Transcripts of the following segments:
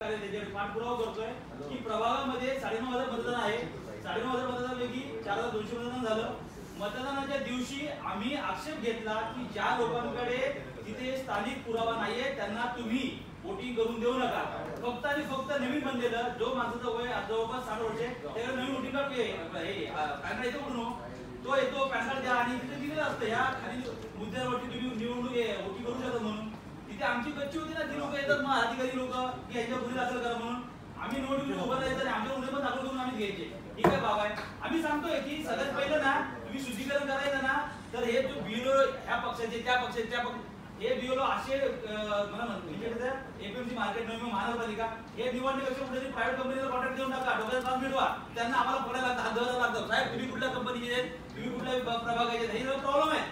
पाठपुरावा करतोय की प्रभागामध्ये साडेनऊ हजार मतदान आहे साडेनऊ हजार मतदानापैकी चार हजार दोनशे मतदान झालं मतदानाच्या दिवशी आम्ही आक्षेप घेतला की ज्या लोकांकडे तिथे स्थानिक पुरावा नाहीये त्यांना तुम्ही वोटिंग करून देऊ नका. फक्त आणि फक्त नवीन बनलेलं जो माणसाचं वय आज जवळपास साठ वर्ष त्याला नवीन वोटिंग कार्ड हे हे, पॅन कार्ड येतो म्हणून. तो येतो पॅन कार्ड द्या आणि तिथे दिलेलं असतं. या खाली मुद्द्यावरती तुम्ही निवडणूक वोटिंग करू शकता म्हणून तिथे आमची कच्ची होती ना ती लोक येतात मग अधिकारी लोक की यांच्या पुढे दाखल करा म्हणून. आम्ही निवडणूक उभं राहायचं आणि आमच्या पुढे पण दाखल करून आम्ही घ्यायचे. ठीक आहे बाबा आहे? आम्ही सांगतोय की सगळ्यात पहिलं ना तुम्ही शुद्धीकरण करायचं ना तर हे जो बिलो ह्या पक्षाचे त्या पक्षाचे त्या पक्ष हे बिओलो असे मला म्हणतो एपीएमसी मार्केट नवी महानगरपालिका हे निवडण्यापेक्षा कुठेतरी प्रायव्हेट कंपनीला कॉन्ट्रॅक्ट देऊन टाका डोक्यात काम मिळवा. त्यांना आम्हाला पडायला लागतं हात धरायला लागतं. साहेब तुम्ही कुठल्या कंपनीचे तुम्ही कुठल्या प्रभागाचे हे प्रॉब्लेम आहे.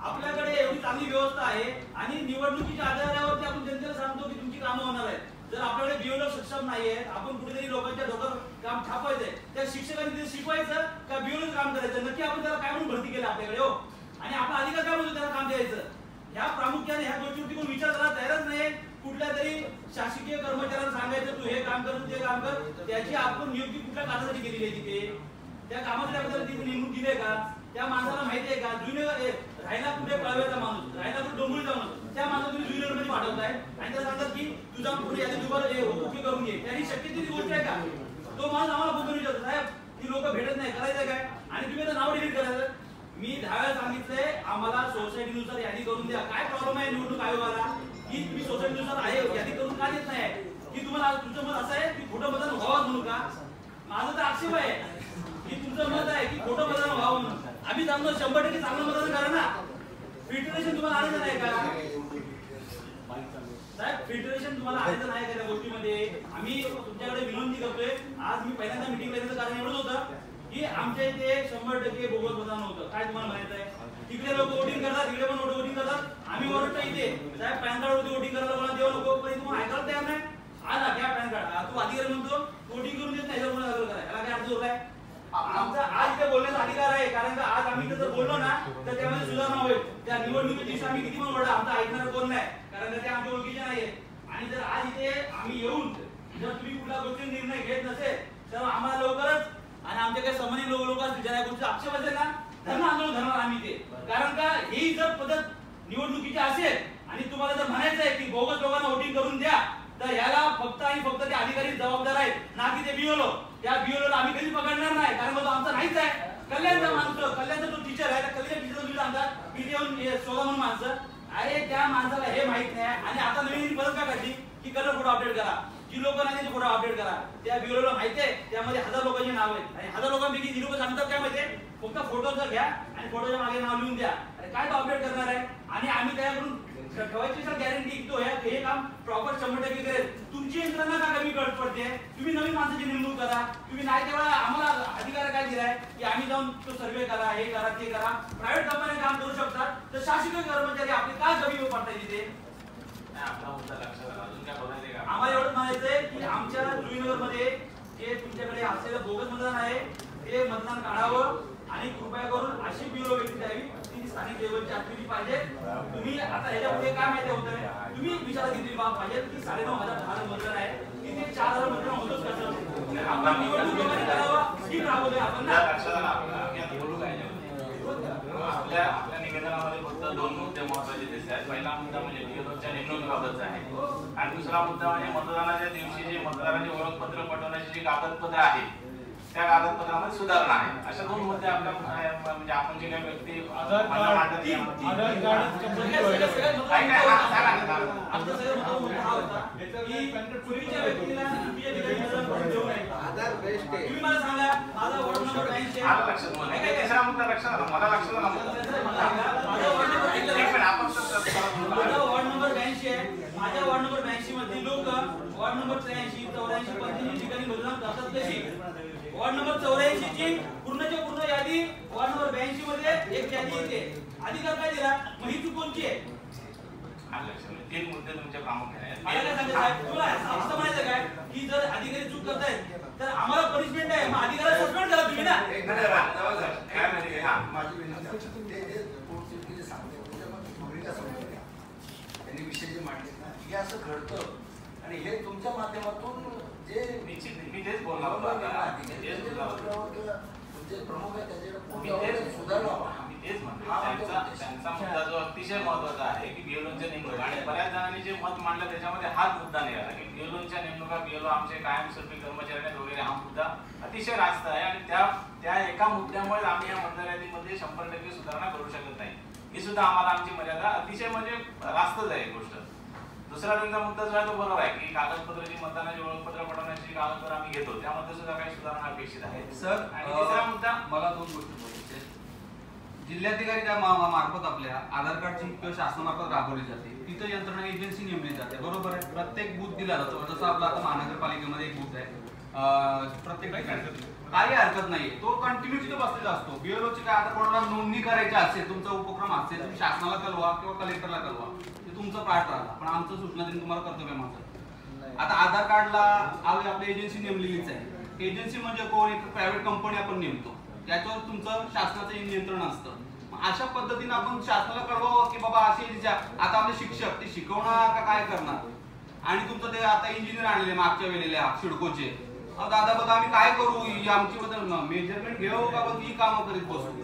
आपल्याकडे एवढी चांगली व्यवस्था आहे आणि निवडणुकीच्या आधारावरती आपण जनतेला सांगतो की तुमची कामं होणार आहेत. जर आपल्याकडे बिओलो सक्षम नाही आहेत आपण कुठेतरी लोकांच्या डोक्यावर काम थापायचंय. त्या शिक्षकांनी ते शिकवायचं का बिओलो काम करायचं? नक्की आपण त्याला काय म्हणून भरती केलं आपल्याकडे हो? आणि आपला अधिकार काय म्हणतो त्याला काम द्यायचं. ह्या प्रामुख्याने ह्या गोष्टीवरती कोण विचार करायला तयारच नाही. कुठल्या तरी शासकीय कर्मचाऱ्यांना सांगायचं तू हे काम कर तू ते काम कर. त्याची आपण नियुक्ती कुठल्या कामासाठी केलेली आहे तिथे? त्या कामासाठी तिथे नेमणूक दिले का? त्या माणसाला माहिती आहे का? जुनियर राहायला कुठे कळवायचा माणूस? राहायला कुठे डोंगरी माणूस? त्या माणसाला तुम्ही जुनियरमध्ये पाठवताय आणि त्या सांगतात की तुझा पुढे यादी तुझ्यावर ओके करून घे? त्याची शक्य ती गोष्ट आहे का? तो माणूस आम्हाला बोलून विचारतो साहेब ती लोक भेटत नाही करायचं काय? आणि तुम्ही आता नाव डिलीट करायचं. मी दहा वेळा सांगितलंय आम्हाला सोसायटीनुसार यादी करून द्या. काय प्रॉब्लेम आहे निवडणूक आयोगाला? की तुम्ही सोसायटीनुसार आहे यादी करून का देत नाही? की तुम्हाला तुमचं मत असं आहे की खोटं मतदान व्हावं म्हणून का? माझं तर आक्षेप आहे की तुमचं मत आहे की खोटं मतदान व्हावं म्हणून आम्ही सांगतो शंभर टक्के चांगलं मतदान करा ना. फिल्टरेशन तुम्हाला आणायचं नाही का साहेब फिल्टरेशन तुम्हाला आणायचं नाही का त्या गोष्टीमध्ये. आम्ही तुमच्याकडे विनंती करतोय. आज मी पहिल्यांदा मिटिंग करायचं कारण एवढंच होतं की आमच्या इथे शंभर टक्के बोगस मतदान होतं. काय तुम्हाला माहीत आहे? तिकडे लोक वोटिंग करतात तिकडे पण वोटिंग करतात. आम्ही ओरडतो इथे. साहेब पॅन कार्ड वरती वोटिंग करायला मला देऊ नको. पण तुम्हाला ऐकायला तयार नाही. आला घ्या पॅन कार्ड. तू अधिकारी म्हणतो वोटिंग करून देत नाही याच्यावर गुन्हा दाखल करा. याला काय अर्थ होत आहे? आमचा आज इथे बोलण्याचा अधिकार आहे कारण का आम्ही इथे जर बोललो ना तर त्यामध्ये सुधारणा होईल त्या निवडणुकीच्या दिवशी आम्ही किती पण ओरडा आमचा ऐकणार कोण नाही. कारण ते आमच्या ओळखीचे नाहीये. आणि जर आज इथे आम्ही येऊन जर तुम्ही कुठल्या गोष्टी निर्णय घेत नसेल तर आम्हाला लवकरच आणि आमच्या काही सामान्य लोक लोक असतील ज्या गोष्टी आक्षेप असेल ना त्यांना आंदोलन धरणार आम्ही ते कारण का ही जर पद्धत निवडणुकीची असेल आणि तुम्हाला जर म्हणायचं आहे की बोगस लोकांना वोटिंग करून द्या तर याला फक्त आणि फक्त ते अधिकारी जबाबदार आहेत. ना की ते बिओलो त्या बिओलो आम्ही कधी पकडणार नाही कारण तो आमचा नाहीच आहे. कल्याणचा सांगतात म्हणून माणसं. अरे त्या माणसाला हे माहीत नाही. आणि आता नवीन परत काय करते की कलर फोटो अपडेट करा? जी लोक नाही त्याचे फोटो अपडेट करा? त्या ब्युरोला माहिती आहे. त्यामध्ये हजार लोकांची नाव आहेत. आणि हजार लोकांपैकी जी लोक सांगतात काय माहिती आहे फक्त फोटोचं घ्या आणि फोटोच्या मागे नाव लिहून द्या. अरे काय तो अपडेट करणार आहे? आणि आम्ही त्याकडून ठेवायची सर गॅरंटी तो हे हे काम प्रॉपर शंभर टक्के करेल. तुमची यंत्रणा का कमी कळत पडते? तुम्ही नवीन माणसाची नेमणूक करा. तुम्ही नाही तेव्हा आम्हाला अधिकार काय दिलाय? की आम्ही जाऊन तो सर्वे करा हे करा ते करा. प्रायव्हेट कंपन्या काम करू शकतात. तर शासकीय कर्मचारी आपले का कमी पडताय तिथे? काय आम्हाला एवढं म्हणायचंय की आमच्या जुईनगरमध्ये जे तुमच्याकडे असलेलं बोगस मतदान आहे ते मतदान काढावं. आणि कृपया करून अशी ब्युरो व्यक्ती द्यावी. ती स्थानिक लेवलची असलेली पाहिजे. तुम्ही आता ह्याच्या पुढे काय माहिती होतं तुम्ही विचार घेतली बाब पाहिजे की साडेनऊ हजार दहा मतदान आहे. तिथे चार हजार मतदान होतच कसं? म्हणजे आपण निवडणूक करावा करावं स्कीम आपण आपल्या आपल्या निवेदनामध्ये फक्त दोन मुद्दे महत्त्वाचे दिसत आहेत. पहिला मुद्दा म्हणजे निवडणुकीच्या नेमणुकीबाबतचा आहे. आणि दुसरा मुद्दा म्हणजे मतदानाच्या दिवशी जे मतदारांचे ओळखपत्र पटवण्याची जी कागदपत्र आहे त्या कागदपत्रामध्ये सुधारणा आहे अशा दोन मुद्दे आपल्या म्हणजे आपण जे काही व्यक्ती आधार मला कार्ड- मांडत तीन- नाही. तीन- आधार कार्डच कंपल्सरी सगळ्यात- सगळ्यात- सगळ्यात महत्त्वाचा काय- काय- मुद्दा सांगा होता. ना. आमचा सगळ्यात महत्त्वाचा मुद्दा होता की पूर्वीच्या व्यक्तीला चुकीच्या ठिकाणी मतदान करून देऊ नये आधार बेस्ट आहे तुम्ही मला सांगा माझा वॉर्ड नंबर 82 आहे. आलं लक्षात मला. काय- काय- तिसरा मुद्दा लक्षात आला मला लक्षात आला मुद्दा. माझा वॉर्ड नंबर एक ऐकलं मिनिट, का? आपण तर- तर- माझा वॉर्ड नंबर 82 आहे माझ्या वॉर्ड नंबर 82 मध्ये लोक वॉर्ड नंबर 83 84 85 ठिकाणी मतदान करतात कशी वॉर्ड नंबर 84 ची पूर्णच्या पूर्ण यादी वॉर्ड नंबर 82 मध्ये एक यादी येते अधिकार काय दिला मग ही चूक कोणची आहे तीन मुद्दे तुमच्या प्रामुख्याने आहेत. मला काय सांगायचं तुला असं म्हणायचं काय की जर अधिकारी चूक करतायत तर आम्हाला पनिशमेंट आहे मग अधिकाऱ्याला सस्पेंड करा तुम्ही ना एक काय माहिती आहे, हा. माझी विनंती आहे. ते जे जे सांगते त्याच्यामध्ये भूमिका समजून घ्या त्यांनी विषय जे मांडले ना हे असं घडतं आणि हे तुमच्या माध्यमातून जे निश्चित मी तेच बोलणार होतो आता. तेच बोलणार होतो. जे प्रमुख आहे त्याच्याकडे मी पूर्ण तेच अवलंबून सुधारणा व्हावी. मी तेच म्हणतो. त्यांचा त्यांचा मुद्दा जो अतिशय महत्त्वाचा आहे की बिएलोनच्या नेमणुका. आणि बऱ्याच जणांनी जे मत मांडलं त्याच्यामध्ये हाच मुद्दा निघाला की बिएलोनच्या नेमणुका आमचे कायमस्वरूपी कर्मचारी आहेत वगैरे हा मुद्दा अतिशय रास्त आहे. आणि त्या त्या एका मुद्द्यामुळे आम्ही या शंभर टक्के सुधारणा करू शकत नाही. ही सुद्धा आम्हाला आमची मर्यादा अतिशय म्हणजे रास्तच आहे गोष्ट. दुसरा त्यांचा मुद्दा जो आहे तो बरोबर आहे की कागदपत्र जी मतदानाची ओळखपत्र पटवण्याची कागदपत्र आम्ही घेतो. त्यामध्ये सुद्धा काही सुधारणा अपेक्षित आहे. सर आणि तिसरा मुद्दा मला दोन गोष्टी. जिल्हाधिकारीच्या मा- मा- मार्फत आपल्या आधार कार्डची किंवा शासनामार्फत राबवली जाते. तिथं यंत्रणा एजन्सी नेमली जाते. बरोबर आहे? प्रत्येक बूथ दिला जातो. जसं आपला आता महानगरपालिकेमध्ये एक बूथ आहे. प्रत्येक काही हरकत नाही तो कंटिन्यू तिथे बसलेला असतो. बिएलओची काय आता कोणाला नोंदणी करायची असेल तुमचा उपक्रम असेल तुम्ही शासनाला कळवा किंवा कलेक्टरला कळवा ते तुमचं पाठ राहता. पण आमचं सूचना देणं तुम्हाला कर्तव्य माझं आता आधार कार्डला आम्ही आपली एजन्सी नेमलेलीच आहे. एजन्सी म्हणजे कोण? एक प्रायव्हेट कंपनी आपण नेमतो. त्याच्यावर तुमचं शासनाचं नियंत्रण असतं. अशा पद्धतीने आपण शासनाला कळवावं की बाबा अशी एजन्सी आहे. आता आपले शिक्षक ते शिकवणार का काय करणार? आणि तुमचं ते आता इंजिनियर आणलेले मागच्या वेळेला सिडकोचे दादा बघा आम्ही काय करू? ही आमची बद्दल मेजरमेंट घेऊ का? बघ ही कामं करीत बसू.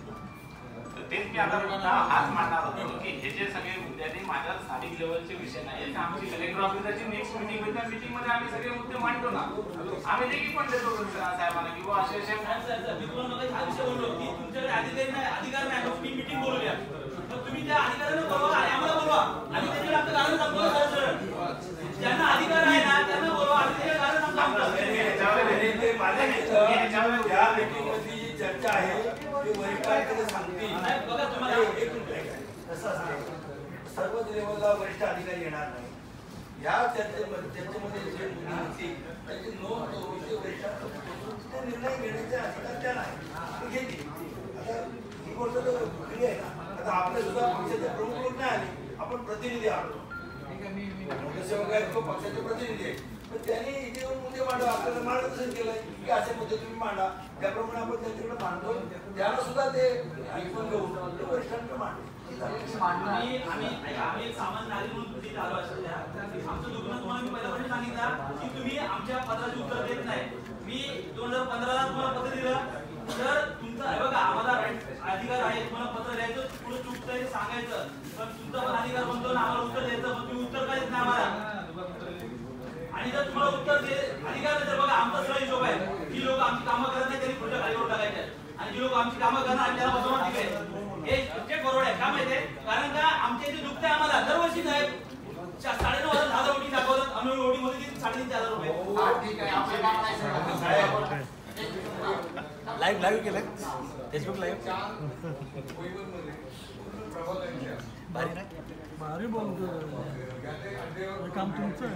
तर तेच मी आता मुद्दा हाच मांडणार होतो की हे जे सगळे मुद्दे आहेत, ते माझ्या स्थानिक लेवलचे विषय नाही आहेत. आमची कलेक्टर ऑफिसरची नेक्स्ट मीटिंग होईल. त्या मीटिंगमध्ये आम्ही सगळे मुद्दे मांडतो ना. आम्ही देखील पण देतो साहेबांना की बुवा असे असे साहेब, साहेब, साहेब, मी तुम्हाला मगाशी हा विषय बोललो की तुमच्याकडे अधिकारी नाही अधिकार नाही मग तुम्ही मीटिंग बोलूया. तुम्ही त्या अधिकाऱ्यांना बोलवा आणि आम्हाला बोलवा. आणि त्याच्यावर आमचं कारण सांगतो. ज्यांना अधिकार आहे ना त्यांना बोलवा आणि त्याचे कारण सांगतो आमचं. मी ह्याच्यावर आणि ते माझ्या मी ह्याच्यावर या मीटिंगमधली जी चर्चा आहे ती वरिष्ठांकडे सांगतील साहेब, बघा तुम्हाला- एक- एक मिनिट ऐका. कसं असतं सर्व लेवलला वरिष्ठ अधिकारी येणार नाही या चर्चेमध्ये जे मुली होती त्याची नोंद करून ते वरिष्ठांकडे ते निर्णय घेण्याचे अधिकार त्यांना आहे ते घेतील आता ही गोष्ट तर खरी आहे ना आता आपले सुद्धा पक्षाचे प्रमुख लोक नाही आले आपण प्रतिनिधी आलो नगरसेवक आहेत तो पक्षाचे प्रतिनिधी आहे पण त्यांनी इथे येऊन मुद्दे मांडा आपल्याला मार्गदर्शन केलंय. की असे मुद्दे तुम्ही मांडा. त्याप्रमाणे आपण त्यांच्याकडे मांडतो त्यांना सुद्धा ते ऐकून घेऊन ते वरिष्ठांकडे मांडतो आम्ही आम्ही ऐका, म्हणून तुमच्या आलो असेल आमचं दुकान तुम्हाला मी सांगितलं की तुम्ही आमच्या पत्राचे उत्तर देत नाही. मी दोन हजार पंधराला तुम्हाला पत्र दिलं. तर तुमचं हे बघा आम्हाला अधिकार आहे. तुम्हाला पत्र द्यायचं पुढे चुकतंय सांगायचं. पण तुमचा पण अधिकार म्हणतो ना आम्हाला उत्तर द्यायचं. तुम्ही उत्तर काय देत नाही आम्हाला? आणि जर तुम्हाला उत्तर दे अधिकार नाही तर बघा आमचा सरळ हिशोब आहे. जी लोक आमची कामं करत नाही त्यांनी पुढच्या खालीवर टाकायचे. आणि जी लोक आमची कामं करणार आणि त्याला बसवणार ठीक आहे. हे चेक बरोबर आहे का माहितीये कारण का आमच्या इथे दुखतंय आम्हाला दरवर्षी साहेब चा- साडेनऊ हजार दहा हजार ओटी दाखवतात. आम्ही ओटी मध्ये ती साडेतीनशे हजार रुपये. लाईव्ह लाईव्ह केलंय. फेसबुक लाईव्ह भारी बोलतो काम तुमचं